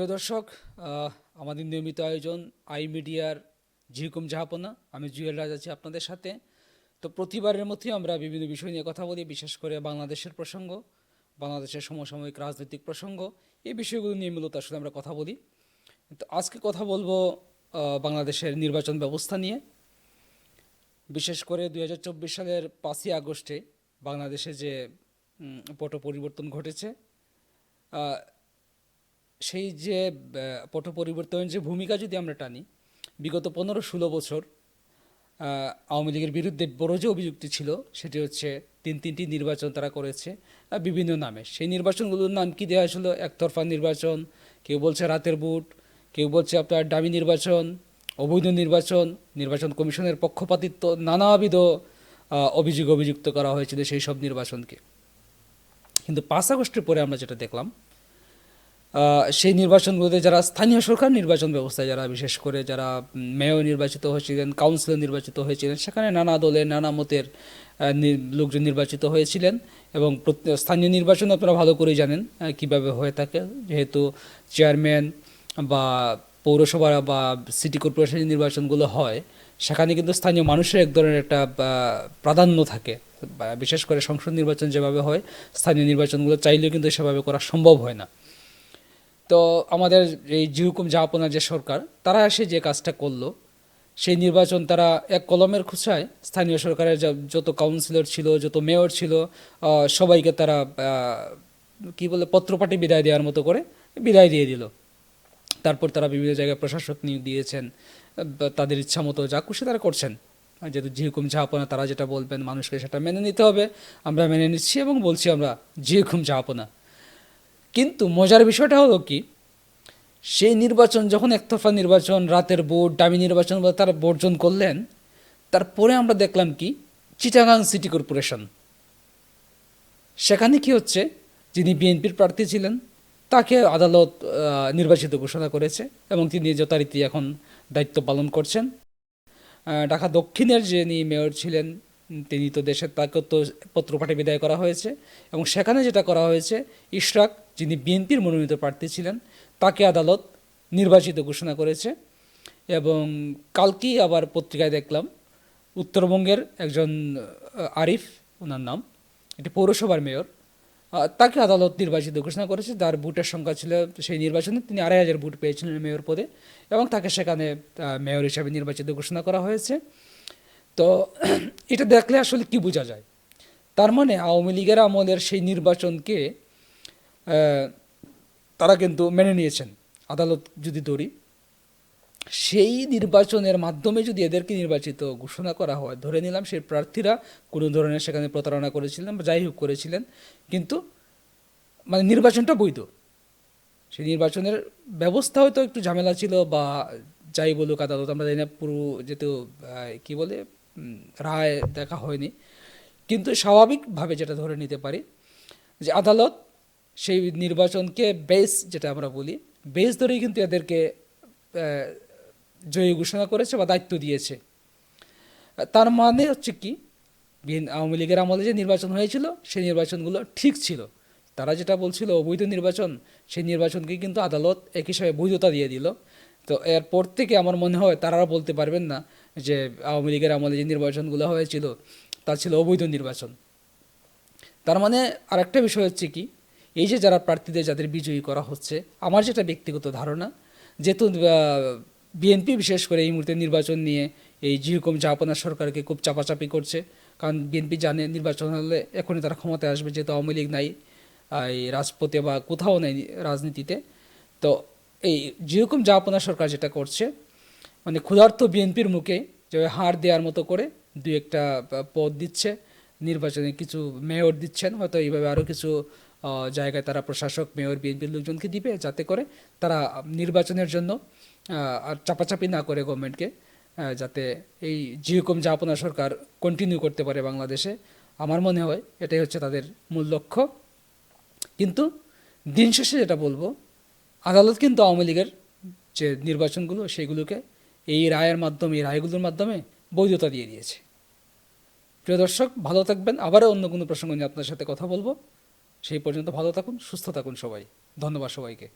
প্রিয় দর্শক আমাদের নিয়মিত আয়োজন আই মিডিয়ার ঝিকুম জাহাপনা। আমি জুয়েল রাজ আছি আপনাদের সাথে। তো প্রতিবারের মধ্যেই আমরা বিভিন্ন বিষয় নিয়ে কথা বলি, বিশেষ করে বাংলাদেশের প্রসঙ্গ, বাংলাদেশের সমসাময়িক রাজনৈতিক প্রসঙ্গ। এই বিষয়গুলো নিয়ে মূলত আসলে আমরা কথা বলি। তো আজকে কথা বলব বাংলাদেশের নির্বাচন ব্যবস্থা নিয়ে। বিশেষ করে দু হাজার চব্বিশ সালের পাঁচই আগস্টে বাংলাদেশে যে পট পরিবর্তন ঘটেছে সেই যে পট পরিবর্তনের যে ভূমিকা যদি আমরা টানি, বিগত পনেরো ষোলো বছর আওয়ামী লীগের বিরুদ্ধে বড় যে অভিযুক্তি ছিল, সেটি হচ্ছে তিন তিনটি নির্বাচন তারা করেছে বিভিন্ন নামে। সেই নির্বাচনগুলোর নাম কি দেওয়া হয়েছিল? একতরফা নির্বাচন, কেউ বলছে রাতের বুট কেউ বলছে আপনার দামি নির্বাচন, অবৈধ নির্বাচন নির্বাচন কমিশনের পক্ষপাতিত্ব, নানাবিধ অভিযোগ অভিযুক্ত করা হয়েছিল সেই সব নির্বাচনকে। কিন্তু পাঁচ আগস্টের পরে আমরা যেটা দেখলাম সেই নির্বাচনগুলোতে যারা স্থানীয় সরকার নির্বাচন ব্যবস্থায় যারা, বিশেষ করে যারা মেয়র নির্বাচিত হয়েছিলেন, কাউন্সিলর নির্বাচিত হয়েছিলেন, সেখানে নানা দলের, নানা মতের লোকজন নির্বাচিত হয়েছিলেন এবং স্থানীয় নির্বাচন আপনারা ভালো করেই জানেন কীভাবে হয়ে থাকে। যেহেতু চেয়ারম্যান বা পৌরসভা বা সিটি কর্পোরেশনের নির্বাচনগুলো হয়, সেখানে কিন্তু স্থানীয় মানুষের এক ধরনের একটা প্রাধান্য থাকে। বিশেষ করে সংসদ নির্বাচন যেভাবে হয়, স্থানীয় নির্বাচনগুলো চাইলেও কিন্তু সেভাবে করা সম্ভব হয় না। তো আমাদের এই জিহুকুম জাহাপনার যে সরকার, তারা এসে যে কাজটা করল, সেই নির্বাচন তারা এক কলমের খুচায় স্থানীয় সরকারের যত কাউন্সিলর ছিল, যত মেয়র ছিল সবাইকে তারা কি বলে, পত্রপাঠে বিদায় দেওয়ার মতো করে বিদায় দিয়ে দিল। তারপর তারা বিভিন্ন জায়গায় প্রশাসক নিয়োগ দিয়েছেন তাদের ইচ্ছা মতো যা খুশি তারা করছেন। যেহেতু জিহুকুম জাহাপনা, তারা যেটা বলবেন, মানুষকে সেটা মেনে নিতে হবে। আমরা মেনে নিচ্ছি এবং বলছি আমরা জিহুকুম জাহাপনা। কিন্তু মজার বিষয়টা হলো কি, সেই নির্বাচন, যখন একতরফা নির্বাচন, রাতের ভোট, দামি নির্বাচন বা তারা বর্জন করলেন, তারপরে আমরা দেখলাম কি, চিটাগাং সিটি কর্পোরেশন। সেখানে কি হচ্ছে, যিনি বিএনপির প্রার্থী ছিলেন, তাকে আদালত নির্বাচিত ঘোষণা করেছে এবং তিনি যথারীতি এখন দায়িত্ব পালন করছেন ঢাকা দক্ষিণের যিনি মেয়র ছিলেন তিনি তো দেশের তাকে তো পত্রপাঠে বিদায় করা হয়েছে এবং সেখানে যেটা করা হয়েছে, ইশরাক, যিনি বিএনপির মনোনীত প্রার্থী ছিলেন, তাকে আদালত নির্বাচিত ঘোষণা করেছে এবং কালকেই আবার পত্রিকায় দেখলাম, উত্তরবঙ্গের একজন আরিফ, ওনার নাম, এটি পৌরসভার মেয়র তাকে আদালত নির্বাচিত ঘোষণা করেছে তার ভোটের সংখ্যা ছিল সেই নির্বাচনে তিনি আড়াই হাজার ভোট পেয়েছিলেন মেয়র পদে এবং তাকে সেখানে মেয়র হিসাবে নির্বাচিত ঘোষণা করা হয়েছে। তো এটা দেখলে আসলে কি বোঝা যায়? তার মানে আওয়ামী লীগের আমলের সেই নির্বাচনকে তারা কিন্তু মেনে নিয়েছেন, আদালত যদি ধরি সেই নির্বাচনের মাধ্যমে যদি এদেরকে নির্বাচিত ঘোষণা করা হয়, ধরে নিলাম সেই প্রার্থীরা কোনো ধরনের সেখানে প্রতারণা করেছিলেন বা যাই হোক করেছিলেন, কিন্তু মানে নির্বাচনটা বৈধ। সেই নির্বাচনের ব্যবস্থা হয়তো একটু ঝামেলা ছিল বা যাই বলুক আদালত, আমরা জানি না পুরো যেহেতু কি বলে রায় দেখা হয়নি। কিন্তু স্বাভাবিকভাবে যেটা ধরে নিতে পারি, যে আদালত সেই নির্বাচনকে বেস যেটা আমরা বলি বেস ধরেই কিন্তু এদেরকে জয়ী ঘোষণা করেছে বা দায়িত্ব দিয়েছে। তার মানে হচ্ছে কি আওয়ামী লীগের আমলে যে নির্বাচন হয়েছিল, সেই নির্বাচনগুলো ঠিক ছিল। তারা যেটা বলছিল, অবৈধ নির্বাচন, সেই নির্বাচনকে কিন্তু আদালত এক হিসাবে বৈধতা দিয়ে দিল। তো এরপর থেকে আমার মনে হয় তারা বলতে পারবেন না যে আওয়ামী লীগের আমলে যে নির্বাচনগুলো হয়েছিল, তা ছিল অবৈধ নির্বাচন। তার মানে আরেকটা বিষয় হচ্ছে কি, এই যে যারা প্রার্থীদের যাদের বিজয়ী করা হচ্ছে, আমার যেটা ব্যক্তিগত ধারণা, যেহেতু বিএনপি বিশেষ করে এই মুহূর্তে নির্বাচন নিয়ে এই যেরকম জাপানা সরকারকে খুব চাপাচাপি করছে, কারণ বিএনপি জানে নির্বাচন হলে এখনই তারা ক্ষমতায় আসবে, যেহেতু আওয়ামী লীগ নাই এই রাজপথে বা কোথাও নেই রাজনীতিতে। তো এই যেরকম জাপানা সরকার যেটা করছে মানে ক্ষুধার্ত বিএনপির মুখে যে হার দেওয়ার মতো করে দুই একটা পদ দিচ্ছে। নির্বাচনে কিছু মেয়র দিচ্ছেন, হয়তো এইভাবে আরও কিছু জায়গায় তারা প্রশাসক, মেয়র, বিএনপির লোকজনকে দিবে যাতে করে তারা নির্বাচনের জন্য আর চাপাচাপি না করে গভর্নমেন্টকে যাতে এই যেরকম যাপনা সরকার কন্টিনিউ করতে পারে বাংলাদেশে। আমার মনে হয় এটাই হচ্ছে তাদের মূল লক্ষ্য। কিন্তু দিন শেষে যেটা বলব, আদালত কিন্তু আওয়ামী লীগের যে নির্বাচনগুলো, সেগুলোকে এই রায়ের মাধ্যমে, এই রায়গুলোর মাধ্যমে বৈধতা দিয়ে দিয়েছে। প্রিয় দর্শক, ভালো থাকবেন। আবারও অন্য কোনো প্রসঙ্গ নিয়ে আপনার সাথে কথা বলব। সেই পর্যন্ত ভালো থাকুন, সুস্থ থাকুন সবাই। ধন্যবাদ সবাইকে।